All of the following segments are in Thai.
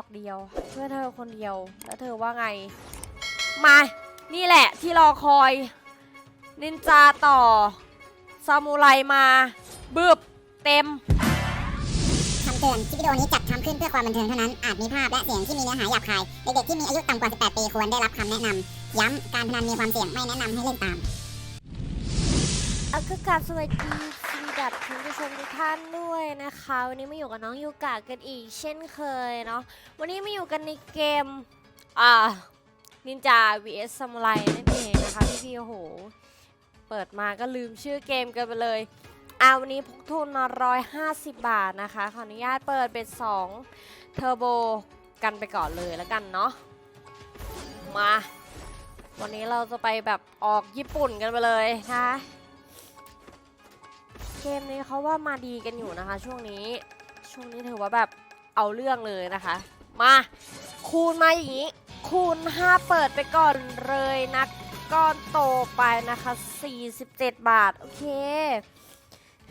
ดอกเดียว เพื่อเธอคนเดียว แล้วเธอว่าไง มา นี่แหละที่รอคอย นินจาต่อ ซามูไรมา บึบ เต็มคำเตือนคลิปวิดีโอนี้จัดทำขึ้นเพื่อความบันเทิงเท่านั้น อาจมีภาพและเสียงที่มีเนื้อหาหยาบคาย เด็กๆที่มีอายุต่ำกว่า 18 ปีควรได้รับคำแนะนำ ย้ำ การพนันมีความเสี่ยงไม่แนะนำให้เล่นตามอักกาสวัสดี กับคุณผู้ชมทุกท่านด้วยนะคะ วันนี้มาอยู่กับน้องยูกะกันอีกเช่นเคยเนาะวันนี้มาอยู่กันในเกมอ่านินจา vs ซามูไรนั่นเองนะคะพี่พี่ๆโอ้โห เปิดมาก็ลืมชื่อเกมกันไปเลยอาวันนี้พกทุนมา150 บาทนะคะ ขออนุญาตเปิดเป็น2เทอร์โบกันไปก่อนเลยแล้วกันเนาะมา วันนี้เราจะไปแบบออกญี่ปุ่นกันไปเลยนะคะ เกมนี้เขาว่ามาดีกันอยู่นะคะ ช่วงนี้ ช่วงนี้ถือว่าแบบเอาเรื่องเลยนะคะ มา คูณมาอย่างนี้ คูณ 5 เปิดไปก่อนเลยนะก้อนโตไปนะคะ 47 บาท โอเค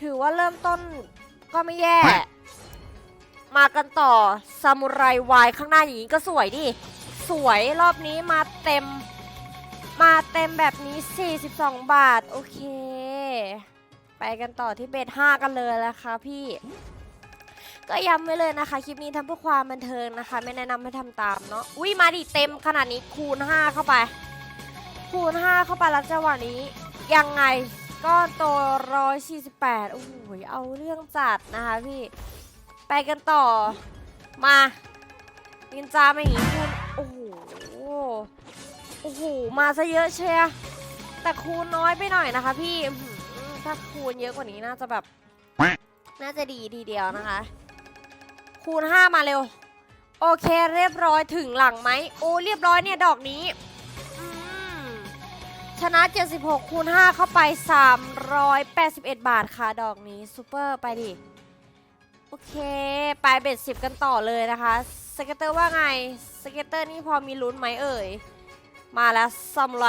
ถือว่าเริ่มต้นก็ไม่แย่ มากันต่อซามูไรวายข้างหน้าอย่างนี้ก็สวยดิ สวยรอบนี้มาเต็ม มาเต็มแบบนี้ 42 บาท โอเค ไปกันต่อที่เบส5กันเลยนะคะพี่ ก็ย้ำไว้เลยนะคะ คลิปนี้ทำเพื่อความบันเทิงนะคะ ไม่แนะนำให้ทำตามเนาะอุ้ยมาดิเต็มขนาดนี้คูณ 5 เข้าไป คูณ 5 เข้าไปแล้วจังหวะนี้ ยังไงก็โต148โอ้โหเอาเรื่องจัดนะคะพี่ ไปกันต่อมานินจามาอย่างนี้คูณโอ้โหโอ้โหมาซะเยอะเชียแต่คูณน้อยไปหน่อยนะคะพี่ ถ้าคูณเยอะกว่านี้น่าจะแบบ น่าจะดีทีเดียวนะคะ คูณ 5 มาเร็ว โอเคเรียบร้อยถึงหลังไหมโอ้เรียบร้อยเนี่ยดอกนี้อืมชนะ 76 คูณ 5 เข้าไป 381 บาทค่ะ ดอกนี้ซูเปอร์ไปดิ โอเค ไปเบ็ดสิบกันต่อเลยนะคะ สเก็ตเตอร์ว่าไง สเก็ตเตอร์นี่พอมีลุ้นไหมเอ่ย มาแล้วซัมไร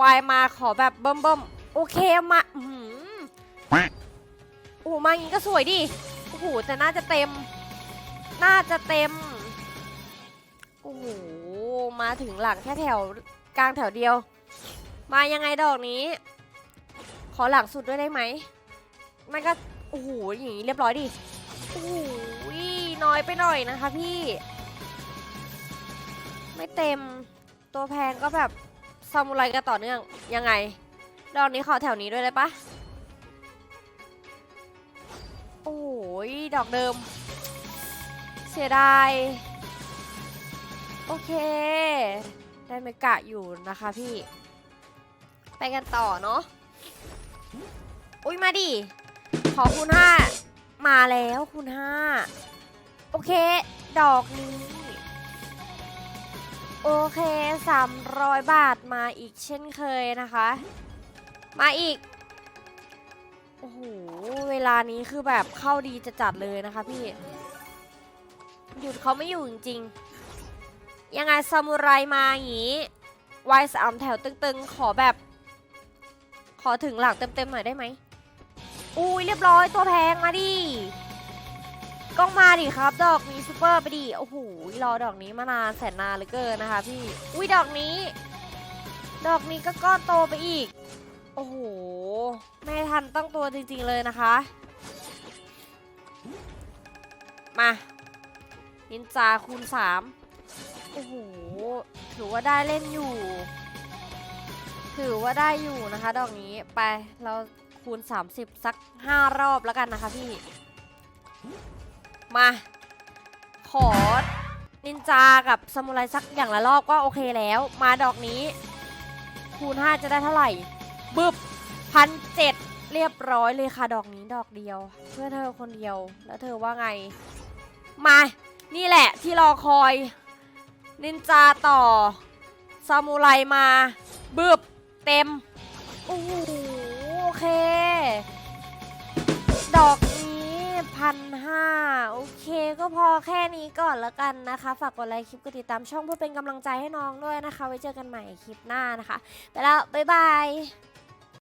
วายมาขอแบบเบิ่มเบิ่มๆ โอเคมาอื้อหือโอ้โหมาอย่างนี้ก็สวยดิโอ้โหแต่น่าจะเต็ม น่าจะเต็มโอ้โหมาถึงหลังแค่แถวกลางแถวเดียว มายังไงดอกนี้ ขอหลังสุดด้วยได้ไหมมันก็โอ้โหอย่างนี้เรียบร้อยดิโอ้โหน้อยไปหน่อยนะคะพี่ ไม่เต็มตัวแพงก็แบบซามูไรกันต่อเนื่องยังไง ดอกนี้ขอแถวนี้ด้วยได้ปะโอ้ยดอกเดิม เสียดาย โอเค ได้เมกะอยู่นะคะพี่ ไปกันต่อเนาะอุ้ยมาดิ ขอคูณห้ามาแล้วคูณห้าโอเค ดอกนี้ โอเค300บาทมาอีกเช่นเคยนะคะ มาอีก โอ้โห เวลานี้คือแบบเข้าดีจะจัดเลยนะคะพี่ หยุดเขาไม่อยู่จริงๆ ยังไงซามูไรมาอย่างนี้วายสามแถวตึงๆ ขอแบบ ขอถึงหลังเต็มๆหน่อยได้ไหมอุ้ยเรียบร้อยตัวแพงมาดิกล้องมาดิครับ ดอกนี้ซูเปอร์ไปดิโอ้โหรอดอกนี้มานานแสนนานเหลือเกินนะคะพี่ อุ้ยดอกนี้ ดอกนี้ก็ก้อนโตไปอีก โอ้โห ไม่ทันตั้งตัวจริงๆเลยนะคะ มานินจาคูณ 3 โอ้โห ถือว่าได้เล่นอยู่ ถือว่าได้อยู่นะคะ ดอกนี้ไปเราคูณ 30 สัก 5 รอบแล้วกันนะคะพี่ มา ขอนินจากับสมุไรสักอย่างละรอบก็โอเคแล้ว มาดอกนี้ คูณ 5 จะได้เท่าไหร่ บึบพันเจ็ดเรียบร้อยเลยค่ะดอกนี้ดอกเดียว เพื่อเธอคนเดียวแล้วเธอว่าไง มา นี่แหละที่รอคอย นินจาต่อ ซามูไรมาบึบเต็ม โอ้โหโอเค ดอกนี้พันห้าโอเคก็พอแค่นี้ก่อนแล้วกันนะคะ ฝากกดไลค์คลิปกดติดตามช่องเพื่อเป็นกำลังใจให้น้องด้วยนะคะ ไว้เจอกันใหม่คลิปหน้านะคะ ไปแล้ว บ๊ายบาย